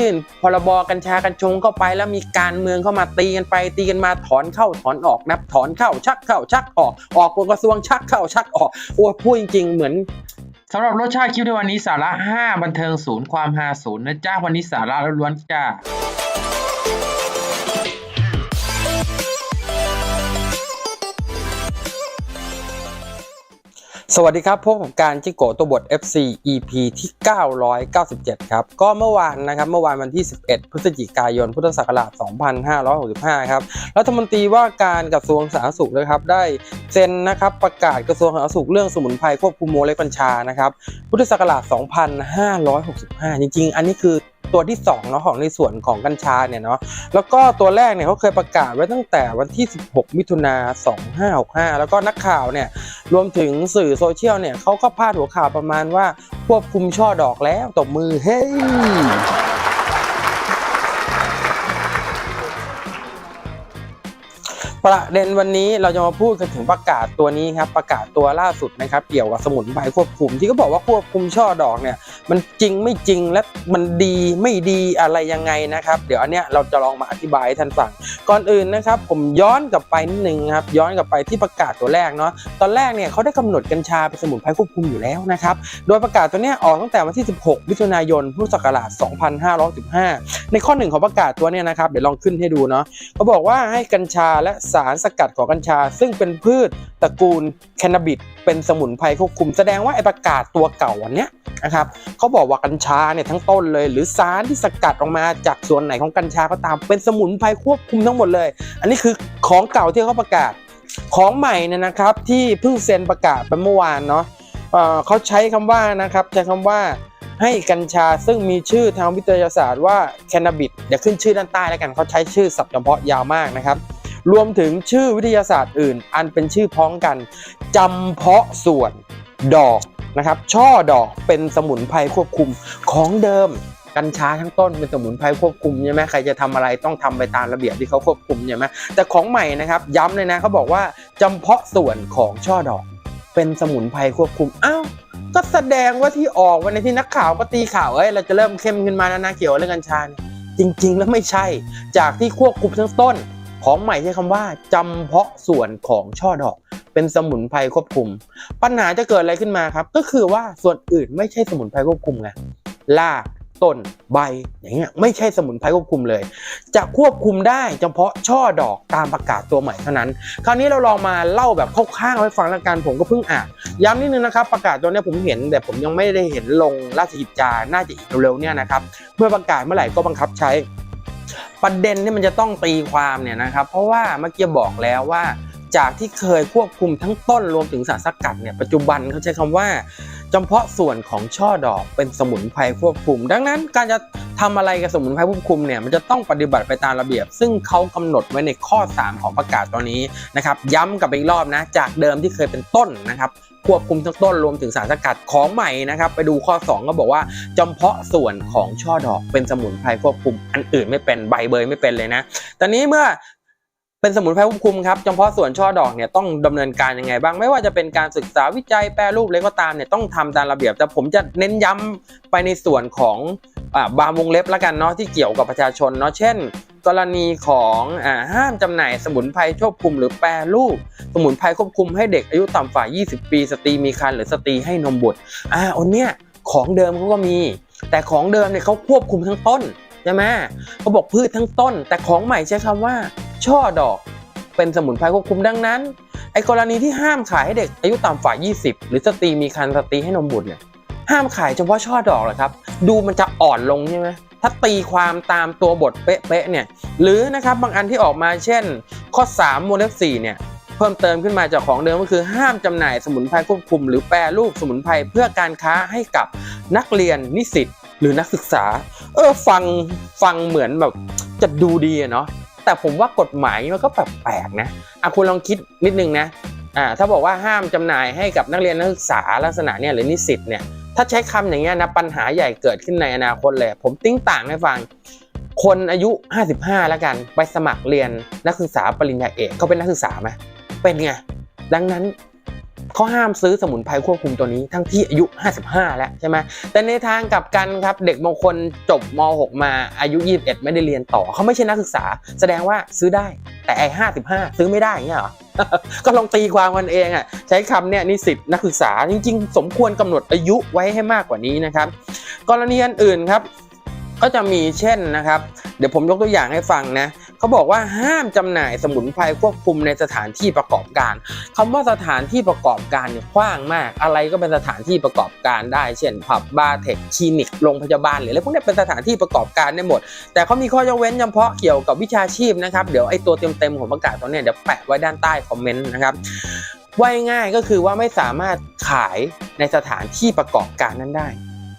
ยื่นพรบกัญชากัญชงเข้าไปแล้วมีการเมืองเข้ามาตีกันไป ตีกันมาถอนเข้าถอนออกนับถอนเข้าชักเข้าชักออกออกกระทรวงชักเข้าชักออกโอ้ยพูดจริงๆเหมือนสำหรับรสชาติคลิปในวันนี้สาระ 5 บันเทิงศูนย์ความฮาศูนย์นะจ้าวันนี้สาระล้วนจ้า สวัสดีครับพบกับการจิโกตัวบท FC EP ที่ 997 ครับ ก็เมื่อวานนะครับ เมื่อวานวันที่ 11 พฤศจิกายน พุทธศักราช 2565 ครับ รัฐมนตรีว่าการกระทรวงสาธารณสุขนะครับ ได้เซ็นนะครับประกาศกระทรวงสาธารณสุขเรื่องสมุนไพรควบคุมโมเลกุลกัญชานะครับ พุทธศักราช 2565 จริงๆ อันนี้คือ ตัวที่2เนาะของในส่วนของกัญชาเนี่ยเนาะแล้วก็ตัวแรกเนี่ยเขาเคยประกาศไว้ตั้งแต่วันที่ 16 มิถุนา2565 แล้วก็นักข่าวเนี่ยรวมถึงสื่อโซเชียลเนี่ยเขาก็พาดหัวข่าวประมาณว่าควบคุมช่อดอกแล้วตบมือเฮ้ ประเด็นวันนี้เราจะมาพูดกันถึงประกาศตัวนี้ครับประกาศตัวล่าสุดนะครับเกี่ยวกับสมุนไพรควบคุม ที่เขาบอกว่าควบคุมช่อดอกเนี่ยมันจริงไม่จริงและมันดีไม่ดีอะไรยังไงนะครับ เดี๋ยวอันเนี้ยเราจะลองมาอธิบายให้ท่านฟังก่อนอื่นนะครับ ผมย้อนกลับไปนิดนึงครับย้อนกลับไปที่ประกาศตัวแรกเนาะตอนแรกเนี่ยเขาได้กำหนดกัญชาเป็นสมุนไพรควบคุมอยู่แล้วนะครับโดยประกาศตัวเนี้ยออกตั้งแต่วันที่ 16 มิถุนายนพุทธศักราช 2515 ในข้อหนึ่งของประกาศตัวเนี้ยนะครับเดี๋ยวลองขึ้นให้ดูเนาะเขาบอกว่าให้กัญชาและสารสกัดของกัญชา ซึ่งเป็นพืชตระกูลแคนาบิดเป็นสมุนไพรควบคุมแสดงว่าไอประกาศตัวเก่าวันเนี้ยนะครับเขาบอกว่ากัญชาเนี่ยทั้งต้นเลย หรือสารที่สกัดออกมาจากส่วนไหนของกัญชาก็ตามเป็นสมุนไพรควบคุมทั้งหมดเลย อันนี้คือของเก่าที่เขาประกาศของใหม่เนี่ยนะครับที่เพิ่งเซ็นประกาศไปเมื่อวานเนาะเเขาใช้คำว่านะครับใช้คำว่าให้กัญชาซึ่งมีชื่อทางวิทยาศาสตร์ว่าแคนาบิดเดี๋ยวขึ้นชื่อด้านใต้แล้วกันเขาใช้ชื่อศัพท์เฉพาะยาวมากนะครับ รวมถึงชื่อวิทยาศาสตร์อื่น อันเป็นชื่อพ้องกันจำเพาะส่วนดอกนะครับ ช่อดอกเป็นสมุนไพรควบคุมของเดิมกัญชาทั้งต้นเป็นสมุนไพรควบคุมใช่ไหมใครจะทำอะไรต้องทำไปตามระเบียบที่เขาควบคุมใช่ไหมแต่ของใหม่นะครับย้ำเลยนะเขาบอกว่าจำเพาะส่วนของช่อดอก เป็นสมุนไพรควบคุมอ้าวก็แสดงว่าที่ออกวันในที่นักข่าวก็ตีข่าวเอ้ยเราจะเริ่มเข้มขึ้นมาแล้วนะเกี่ยวเรื่องกัญชาจริง ๆ แล้วไม่ใช่ จากที่ควบคุมทั้งต้น ของใหม่ใช้คำว่าจำเพาะส่วนของช่อดอก เป็นสมุนไพรควบคุม ปัญหาจะเกิดอะไรขึ้นมาครับ ก็คือว่าส่วนอื่นไม่ใช่สมุนไพรควบคุมไงรากต้นใบอย่างเงี้ยไม่ใช่สมุนไพรควบคุมเลย จะควบคุมได้เฉพาะช่อดอกตามประกาศตัวใหม่เท่านั้น คราวนี้เราลองมาเล่าแบบคร่าวๆให้ฟังแล้วกันผมก็เพิ่งอ่านย้ำนิดนึงนะครับ ประกาศตัวนี้ผมเห็นแต่ผมยังไม่ได้เห็นลงราชกิจจาน่าจะอีกเร็วๆเนี่ยนะครับเมื่อประกาศเมื่อไหร่ก็บังคับใช้ ประเด็นที่มันจะต้องตีความเนี่ยนะครับเพราะว่าเมื่อกี้บอกแล้วว่า จากที่เคยควบคุมทั้งต้นรวมถึงสารสกัดเนี่ยปัจจุบันเขาใช้คำว่าจำเพาะส่วนของช่อดอกเป็นสมุนไพรควบคุม ดังนั้นการจะ ทำอะไรกับสมุนไพรควบคุมเนี่ยมันจะต้องปฏิบัติไปตามระเบียบ ซึ่งเขากำหนดไว้ในข้อ 3 ของประกาศตอนนี้นะครับย้ำกับไปอีกรอบนะ จากเดิมที่เคยเป็นต้นนะครับควบคุมทั้งต้นรวมถึงสารสกัดของใหม่นะครับไปดูข้อ 2 ก็บอกว่าจำเพาะส่วนของช่อดอกเป็นสมุนไพรควบคุม อันอื่นไม่เป็นใบเบยไม่เป็นเลยนะตอนนี้เมื่อ เป็นสมุนไพรควบคุมครับเฉพาะส่วนช่อดอกเนี่ยต้องดำเนินการยังไงบ้าง ไม่ว่าจะเป็นการศึกษาวิจัยแปรรูปอะไรก็ตามเนี่ยต้องทำตามระเบียบ แต่ผมจะเน้นย้ำไปในส่วนของอบางวงเล็บล้วกันเนาะที่เกี่ยวกับประชาชนเนาะเช่น กรณีของอห้ามจำหน่ายสมุนไพรควบคุมหรือแปรรูป สมุนไพรควบคุมให้เด็กอายุต่ำกว่า 20 ปี สตรีมีครรภ์หรือสตรีให้นมบุตรอ่าอันเนี้ยของเดิมเขาก็มี แต่ของเดิมเนี่ยเขาควบคุมทั้งต้นใช่ไหมเขาบอกพืชทั้งต้น แต่ของใหม่ใช้คำว่า ช่อดอก เป็นสมุนไพรควบคุมดังนั้น ไอ้กรณีที่ห้ามขายให้เด็กอายุต่ำกว่า 20 หรือสตรีมีครรภ์สตรีให้นมบุตรเนี่ยห้ามขายเฉพาะช่อดอกเหรอครับ ดูมันจะอ่อนลงใช่ไหมถ้าตีความตามตัวบทเป๊ะๆเนี่ยหรือนะครับบางอันที่ออกมาเช่น ข้อ 3 โมเลก4เนี่ยเพิ่มเติมขึ้นมาจากของเดิมก็คือห้ามจำหน่ายสมุนไพรควบคุม หรือแปรรูปสมุนไพรเพื่อการค้าให้กับนักเรียนนิสิตหรือนักศึกษา เออฟังฟังเหมือนแบบจะดูดีเนาะ แต่ผมว่ากฎหมายมันก็แปลกๆนะอะคุณลองคิดนิดนึงนะอ่าถ้าบอกว่าห้ามจำหน่ายให้กับนักเรียนนักศึกษาลักษณะเนี่ยหรือนิสิตเนี่ยถ้าใช้คำอย่างเงี้ยนะปัญหาใหญ่เกิดขึ้นในอนาคตเลย ผมติ้งต่างให้ฟัง คนอายุ 55 แล้วกันไปสมัครเรียนนักศึกษาปริญญาเอกเขาเป็นนักศึกษาไหมเป็นไงดังนั้น เขาห้ามซื้อสมุนไพรควบคุมตัวนี้ทั้งที่อายุ 55 แล้วใช่ไหมแต่ในทางกลับกันครับเด็กบางคนจบม .6 มาอายุ 21 ไม่ได้เรียนต่อเขาไม่ใช่นักศึกษา แสดงว่าซื้อได้แต่ไอ้55ซื้อไม่ได้เงี้ยหรอ ก็ลองตีความกันเองอะใช้คำเนี่ยนิสิตนักศึกษาจริงๆ สมควรกำหนดอายุไว้ให้มากกว่านี้นะครับ กรณีอื่นๆครับ ก็จะมีเช่นนะครับ เดี๋ยวผมยกตัวอย่างให้ฟังนะ เขาบอกว่าห้ามจำหน่ายสมุนไพรควบคุมในสถานที่ประกอบการคำว่าสถานที่ประกอบการเนี่ยกว้างมาก อะไรก็เป็นสถานที่ประกอบการได้ เช่นผับบาร์เทคคลินิกโรงพยาบาลหรืออะไรพวกนี้เป็นสถานที่ประกอบการได้หมด แต่เขามีข้อยกเว้นเฉพาะเกี่ยวกับวิชาชีพนะครับเดี๋ยวไอ้ตัวเต็มๆของประกาศตรงเนี้เดี๋ยวแปะไว้ด้านใต้คอมเมนต์นะครับว่าง่ายก็คือว่าไม่สามารถขายในสถานที่ประกอบการนั้นได้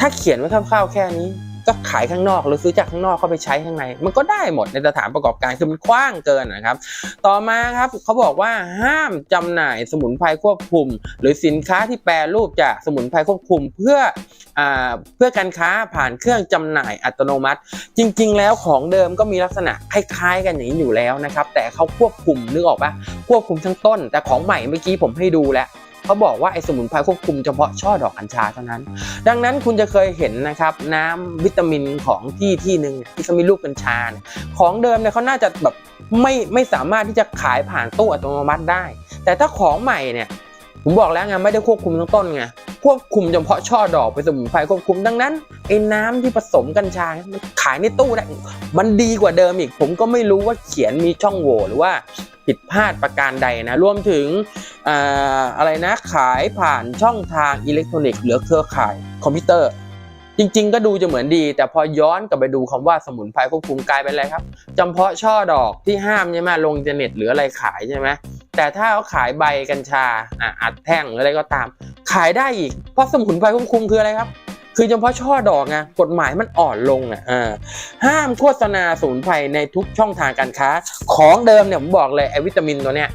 ถ้าเขียนไว้คร่าวๆแค่นี้ ก็ขายข้างนอกหรือซื้อจากข้างนอกเข้าไปใช้ข้างใน มันก็ได้หมดในสถานประกอบการคือมันกว้างเกินนะครับ ต่อมาครับเขาบอกว่าห้ามจำหน่ายสมุนไพรควบคุม หรือสินค้าที่แปรรูปจากสมุนไพรควบคุมเพื่ออเพื่อการค้าผ่านเครื่องจำหน่ายอัตโนมัติ จริง ๆ แล้วของเดิมก็มีลักษณะคล้ายๆ กันอย่างนี้อยู่แล้วนะครับ แต่เขาควบคุมนึกออกปะควบคุมทั้งต้น แต่ของใหม่เมื่อกี้ผมให้ดูแล้ว เขาบอกว่าไอ้สมุนไพรควบคุมเฉพาะช่อดอกกัญชาเท่านั้น ดังนั้นคุณจะเคยเห็นนะครับน้ำวิตามินของที่ที่หนึ่งที่เขามีลูกกัญชา ของเดิมเนี่ยเขาน่าจะแบบไม่ไม่สามารถที่จะขายผ่านตู้อัตโนมัติได้ แต่ถ้าของใหม่เนี่ยผมบอกแล้วไงไม่ได้ควบคุมทั้งต้นไง ควบคุมเฉพาะช่อดอกเป็นสมุนไพรควบคุมดังนั้นไอ้น้ำที่ผสมกัญชาขายในตู้ได้มันดีกว่าเดิมอีก ผมก็ไม่รู้ว่าเขียนมีช่องโหว่หรือว่าผิดพลาดประการใดนะรวมถึงออะไรนะขายผ่านช่องทางอิเล็กทรอนิกส์หรือเครือข่ายคอมพิวเตอร์ จริง ๆ ก็ดูจะเหมือนดี แต่พอย้อนกลับไปดูคำว่าสมุนไพรควบคุมกลายเป็นอะไรครับจำเพาะช่อดอกที่ห้ามใช่ไหมลงอินเทอร์เน็ตหรืออะไรขายใช่ไหม แต่ถ้าเขาขายใบกัญชาอะอัดแท่งอะไรก็ตาม ขายได้อีก เพราะสมุนไพรควบคุมคืออะไรครับ คือเฉพาะช่อดอกไงกฎหมายมันอ่อนลงอะอ่าห้ามโฆษณาสมุนไพรในทุกช่องทางการค้า ของเดิมเนี่ยผมบอกเลยไอวิตามินตัวเนี้ย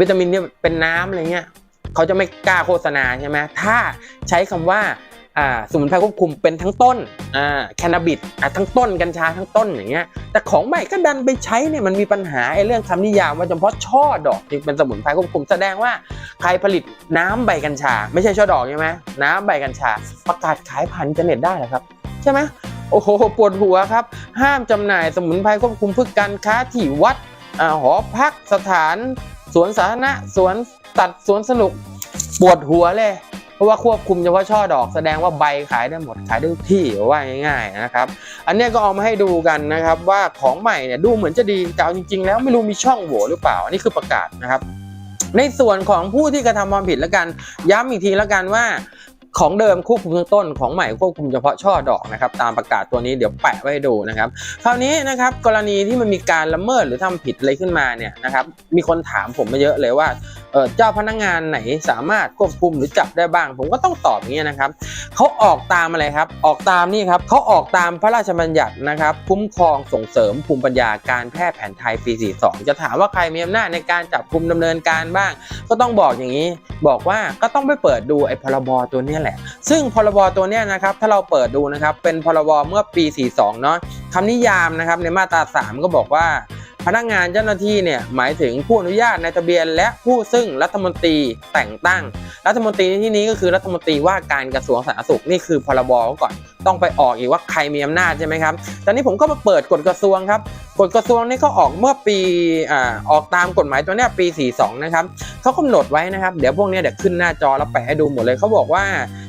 วิตามินเนี่ยเป็นน้ำอะไรเงี้ยเขาจะไม่กล้าโฆษณาใช่ไหมถ้าใช้คำว่า อ่าสมุนไพรควบคุมเป็นทั้งต้นอ่าแคนาบิดอะทั้งต้นกัญชาทั้งต้นอย่างเงี้ยแต่ของใหม่ก็ดันไปใช้เนี่ยมันมีปัญหาไอ้เรื่องคำนิยามว่าเฉพาะช่อดอกที่เป็นสมุนไพรควบคุมแสดงว่าใครผลิตน้ำใบกัญชา ไม่ใช่ช่อดอกใช่ไหมน้ำใบกัญชา ประกาศขายผ่านอินเทอร์เน็ตได้เหรอครับ ใช่ไหมโอ้โหปวดหัวครับ ห้ามจำหน่ายสมุนไพรควบคุมเพื่อการค้าที่วัดอ่าหอพักสถาน สวนสาธารณะสวนตัดสวนสนุกปวดหัวเลย เพราะว่าควบคุมเฉพาะช่อดอกแสดงว่าใบขายได้หมดขายได้ทุกที่ว่าง่ายๆนะครับ อันนี้ก็เอามาให้ดูกันนะครับ ว่าของใหม่เนี่ยดูเหมือนจะดีแต่เอาจริง ๆ แล้วไม่รู้มีช่องโหว่หรือเปล่า อันนี้คือประกาศนะครับ ในส่วนของผู้ที่กระทำความผิดแล้วกัน ย้ำอีกทีแล้วกันว่าของเดิมควบคุมทั้งต้นของใหม่ควบคุมเฉพาะช่อดอกนะครับตามประกาศตัวนี้เดี๋ยวแปะไว้ให้ดูนะครับคราวนี้นะครับกรณีที่มันมีการละเมิดหรือทำผิดอะไรขึ้นมาเนี่ยนะครับมีคนถามผมมาเยอะเลยว่า เจ้าพนักงานไหนสามารถควบคุมหรือจับได้บ้าง ผมก็ต้องตอบอย่างนี้นะครับเขาออกตามอะไรครับ ออกตามนี่ครับเขาออกตามพระราชบัญญัตินะครับคุ้มครองส่งเสริมภูมิปัญญาการแพทย์แผนไทยปี 42 จะถามว่าใครมีอำนาจในการจับคุมดำเนินการบ้าง ก็ต้องบอกอย่างนี้ บอกว่าก็ต้องไปเปิดดูไอ้พรบตัวนี้แหละ ซึ่งพรบตัวนี้นะครับถ้าเราเปิดดูนะครับเป็นพรบเมื่อปี 42 เนาะคำนิยามนะครับในมาตรา 3 ก็บอกว่า พนักงานเจ้าหน้าที่เนี่ยหมายถึงผู้อนุญาตในทะเบียน และผู้ซึ่งรัฐมนตรีแต่งตั้ง รัฐมนตรีในที่นี้ก็คือรัฐมนตรีว่าการกระทรวงสาธารณสุขนี่คือพรบก่อนต้องไปออกอีกว่าใครมีอำนาจใช่ไหมครับตอนนี้ผมก็มาเปิดกฎกระทรวงครับกฎกระทรวงนี่ก็ออกเมื่อปีอ่าออกตามกฎหมายตัวเนี้ยปี 42 นะครับเขากำหนดไว้นะครับ เดี๋ยวพวกเนี้ยเดี๋ยวขึ้นหน้าจอแล้วแปะให้ดูหมดเลยเขาบอกว่า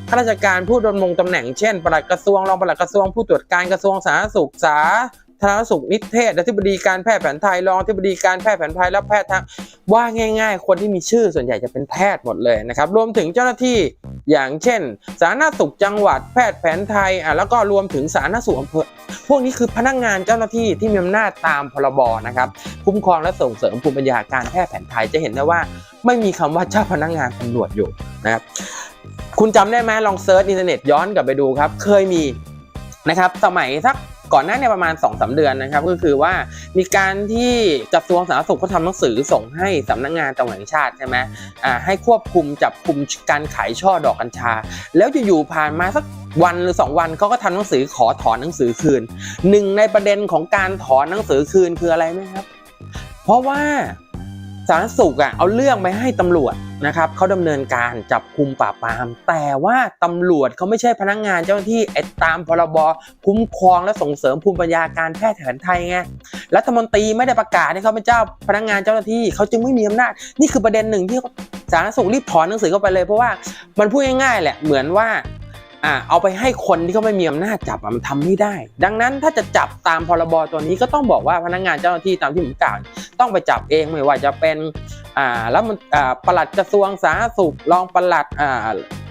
ข้าราชการผู้ดำรงตำแหน่งเช่นปลัดกระทรวงรองปลัดกระทรวงผู้ตรวจการกระทรวงสาธารณสุขสา ธารณสุขนิเทศอธิบดีการแพทย์แผนไทยรองอธิบดีการแพทย์แผนไทยและแพทย์ทางว่าง่าย ๆ คนที่มีชื่อส่วนใหญ่จะเป็นแพทย์หมดเลยนะครับรวมถึงเจ้าหน้าที่อย่างเช่น สาธารณสุขจังหวัดแพทย์แผนไทยอะแล้วก็รวมถึงสาธารณสุขอำเภอพวกนี้คือพนักงานเจ้าหน้าที่ที่มีอำนาจตามพรบนะครับคุ้มครองและส่งเสริมภูมิปัญญาการแพทย์แผนไทยจะเห็นได้ว่า ไม่มีคำว่าเจ้าพนักงานตำรวจอยู่นะครับคุณจำได้ไหมลองเซิร์ชอินเทอร์เน็ตย้อนกลับไปดูครับ เคยมีนะครับสมัยสัก ก่อนหน้าเนี่ยประมาณ2อสเดือนนะครับก็คือว่ามีการที่กระทรวงสาธารณสุขเขาทำหนังสือส่งให้สำนักงานตำรวจแห่งชาติใช่ไหมอ่าให้ควบคุมจับคุมการขายช่อดอกกัญชา แล้วอยู่ๆผ่านมาสักวันหรือ 2 วันเขาก็ทำหนังสือขอถอนหนังสือคืนหนึ่งในประเด็นของการถอนหนังสือคืนคืออะไรไหมครับ เพราะว่าสาธารณสุขอะเอาเรื่องไปให้ตำรวจ นะครับเขาดำเนินการจับคุมปราบปราม แต่ว่าตำรวจเขาไม่ใช่พนักงานเจ้าหน้าที่ไอ้ตามพรบคุ้มครองและส่งเสริมภูมิปัญญาการแพทย์แผนไทยไงรัฐมนตรีไม่ได้ประกาศให้เขาเป็นเจ้าพนักงานเจ้าหน้าที่เขาจึงไม่มีอำนาจ นี่คือประเด็นหนึ่งที่สาธารณสุขรีบถอนหนังสือเข้าไปเลยเพราะว่ามันพูดง่ายๆแหละเหมือนว่าเอาไปให้คนที่เขาไม่มีอำนาจจับมันทำไม่ได้ ดังนั้นถ้าจะจับตามพรบตัวนี้ก็ต้องบอกว่าพนักงานเจ้าหน้าที่ตามที่ผมกล่าว ต้องไปจับเองไม่ว่าจะเป็นอ่าแล้วมันอ่าปลัดกระทรวงสาธารณสุขรองปลัดอ่า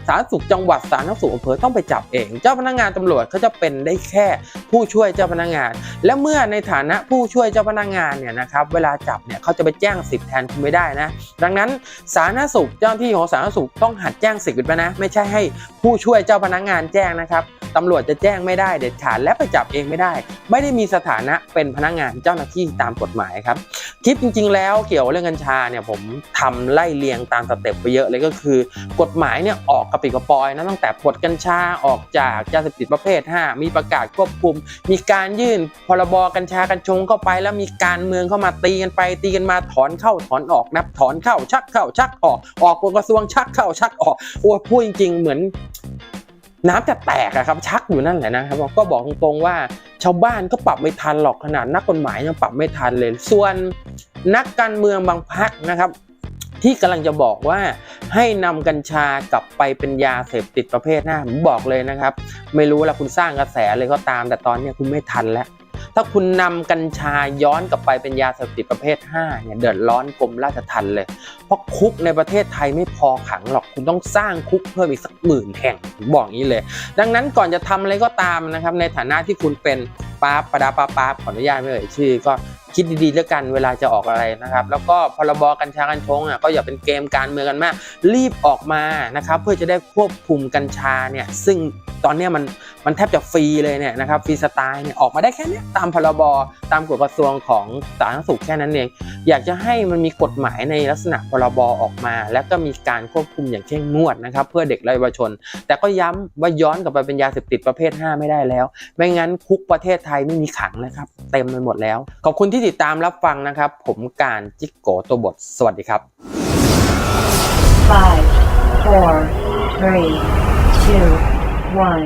สาธารณสุขจังหวัดสาธารณสุขอำเภอต้องไปจับเอง เจ้าพนักงานตำรวจเขาจะเป็นได้แค่ผู้ช่วยเจ้าพนักงาน และเมื่อในฐานะผู้ช่วยเจ้าพนักงานเนี่ยนะครับเวลาจับเนี่ยเขาจะไปแจ้งสิทธิ์แทนคุณไม่ได้นะดังนั้นสาธารณสุขเจ้าที่ของสาธารณสุขต้องหัดแจ้งสิทธิ์ไปนะ ไม่ใช่ให้ผู้ช่วยเจ้าพนักงานแจ้งนะครับตำรวจจะแจ้งไม่ได้เด็ดขาดและไปจับเองไม่ได้ ไม่ได้มีสถานะเป็นพนักงานเจ้าหน้าที่ตามกฎหมายครับคลิปจริง ๆ แล้วเกี่ยวกับเรื่องกัญชาเนี่ยผมทำไล่เรียงตามสเต็ปไปเยอะเลยก็คือ กฎหมายเนี่ยออกกระปิกระปอยนะตั้งแต่ปลดกัญชาออกจากยาเสพติดประเภท 5 มีประกาศควบคุม มีการยื่นพรบกัญชากัญชงเข้าไป แล้วมีการเมืองเข้ามาตีกันไป ตีกันมาถอนเข้าถอนออกนับถอนเข้าชักเข้าชักออกออกกระทรวงชักเข้าชักออกโอ้พูดจริงๆเหมือนน้ำจะแตกอะครับชักอยู่นั่นแหละนะครับก็บอกตรงๆว่าชาวบ้านก็ปรับไม่ทันหรอกขนาดนักกฎหมายยังปรับไม่ทันเลย ส่วนนักการเมืองบางพรรคนะครับ ที่กำลังจะบอกว่า ให้นำกัญชากลับไปเป็นยาเสพติดประเภทหน้าผมบอกเลยนะครับ ไม่รู้ละคุณสร้างกระแสเลยก็ตาม แต่ตอนนี้คุณไม่ทันแล้ว ถ้าคุณนำกัญชาย้อนกลับไปเป็นยาเสพติดประเภท5เนี่ยเดือดร้อนกรมราชทัณฑ์เลย เพราะคุกในประเทศไทยไม่พอขังหรอกคุณต้องสร้างคุกเพิ่มอีกสักหมื่นแห่งผมบอกอย่างนี้เลย ดังนั้นก่อนจะทำอะไรก็ตามนะครับในฐานะที่คุณเป็นป้าปะดาป้าป้าขออนุญาตไม่เอ่ยชื่อก็ คิดดีๆแล้วกันเวลาจะออกอะไรนะครับ แล้วก็พรบกัญชากัญชงอะก็อย่าเป็นเกมการเมืองกันมาก รีบออกมานะครับ เพื่อจะได้ควบคุมกัญชาเนี่ยซึ่งตอนเนี้ยมันมันแทบจะฟรีเลยเนี่ยนะครับฟรีสไตล์เนี่ยออกมาได้แค่นี้ตามพรบตามกฎกระทรวงของสาธารณสุขแค่นั้นเองอยากจะให้มันมีกฎหมายในลักษณะพรบออกมา แล้วก็มีการควบคุมอย่างเข้มงวดนะครับ เพื่อเด็กและเยาวชน แต่ก็ย้ำว่าย้อนกลับไปเป็นยาเสพติดประเภท 5 ไม่ได้แล้ว ไม่งั้นคุกประเทศไทยไม่มีขังนะครับ เต็มไปหมดแล้ว ขอบคุณที่ติดตามรับฟังนะครับ ผมการจิกโกตัวบท สวัสดีครับ Five, four, three, two, one.